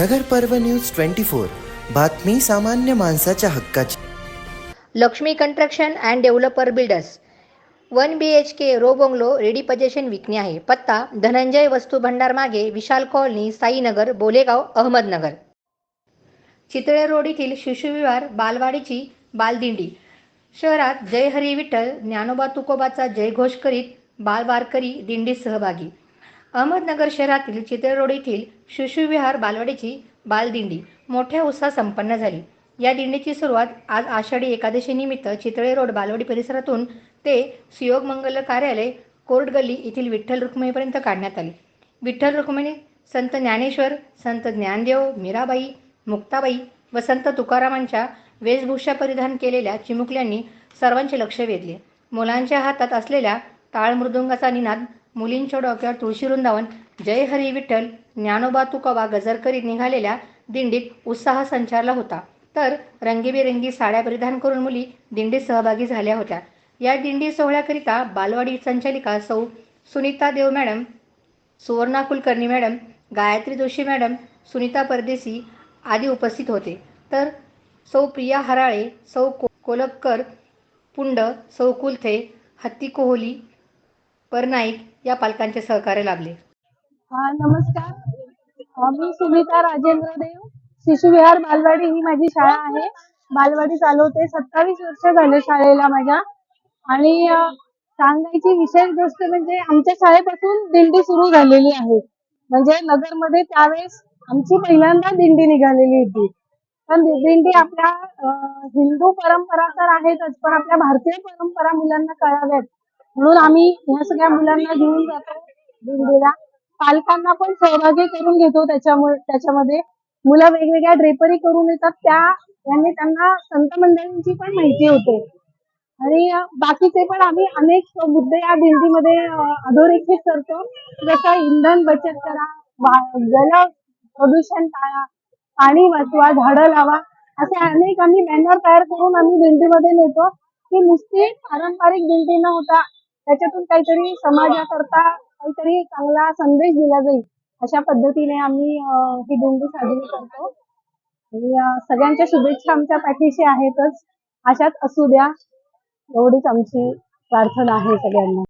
नगर पर्व news twenty four. बातमी सामान्य माणसाच्या हक्काची. Laxmi construction and developer builders. One B H K row bungalow ready possession विकणे आहे. पत्ता धनंजय वस्तू भंडार मागे विशाल कॉलनी साईनगर बोलेगाव अहमदनगर. चितळे रोड येथील शिशुविहार बालवाडीची बालदिंडी. शहरात जय हरी विठ्ठल ज्ञानोबा तुकोबाचा जयघोष करीत बालवारकरी दिंडीत सहभागी. अहमदनगर शहरातील चितळे रोड येथील शिशुविहार बालवाडीची बालदिंडी मोठ्या उत्साहात संपन्न झाली. या दिंडीची सुरुवात आज आषाढी एकादशीनिमित्त चितळे रोड बालवाडी परिसरातून ते सुयोग मंगल कार्यालय कोर्ट गल्ली येथील विठ्ठल रुक्मिणीपर्यंत काढण्यात आली. विठ्ठल रुक्मिणी संत ज्ञानेश्वर संत ज्ञानदेव मीराबाई मुक्ताबाई व संत तुकारामांच्या वेशभूषा परिधान केलेल्या चिमुकल्यांनी सर्वांचे लक्ष वेधले. मुलांच्या हातात असलेल्या टाळ मृदुंगाचा निनाद मुलींच्या डोक्यावर तुळशी वृंदावन जय हरी विठ्ठल ज्ञानोबा तुकोबा गजर करीत निघालेल्या दिंडीत उत्साह संचारला होता. तर रंगीबेरंगी साड्या परिधान करून मुली दिंडीत सहभागी झाल्या होत्या. या दिंडी सोहळ्याकरिता बालवाडी संचालिका सौ Sunita Deo madam Suvarna Kulkarni madam Gayatri Joshi madam Sunita Pardesi आदी उपस्थित होते. तर सौ प्रिया हराळे सौ को कोलपकर पुंड सौ कुलथे हत्ती कोहली परनाईक या पालकांचे सहकार्य लाभले. नमस्कार. मी सुमिता राजेंद्र देव शिशुविहार बालवाडी ही माझी शाळा आहे. बालवाडी चालवते. सत्तावीस वर्ष झाले शाळेला माझ्या. आणि सांगायची विशेष गोष्ट म्हणजे आमच्या शाळेपासून दिंडी सुरू झालेली आहे. म्हणजे नगरमध्ये त्यावेळेस आमची पहिल्यांदा दिंडी निघालेली होती. पण दिंडी आपल्या हिंदू परंपरा तर आहेतच पण आपल्या भारतीय परंपरा मुलांना कळाव्यात. म्हणून आम्ही ह्या सगळ्या मुलांना घेऊन जातो. दिंडीला. पालकांना पण सहभागी करून घेतो त्याच्यामुळे त्याच्यामध्ये. मुलं वेगवेगळ्या ड्रेपरी करून येतात. त्या याने त्यांना संत मंडळींची पण माहिती होते. आणि बाकीचे पण आम्ही अनेक मुद्दे या दिंडीमध्ये अधोरेखित करतो. जसं इंधन बचत करा वा- जल प्रदूषण टाळा पाणी वाचवा झाडं लावा असे अनेक आम्ही बॅनर तयार करून आम्ही दिंडीमध्ये नेतो. की नुसती पारंपरिक दिंडी न होता त्याच्यातून काहीतरी समाजाकरता काहीतरी चांगला संदेश दिला जाईल अशा पद्धतीने आम्ही ही दिंडी साजरी करतो. सगळ्यांच्या शुभेच्छा आमच्या पाठीशी आहेतच. अशाच असू द्या. एवढीच आमची प्रार्थना आहे सगळ्यांना.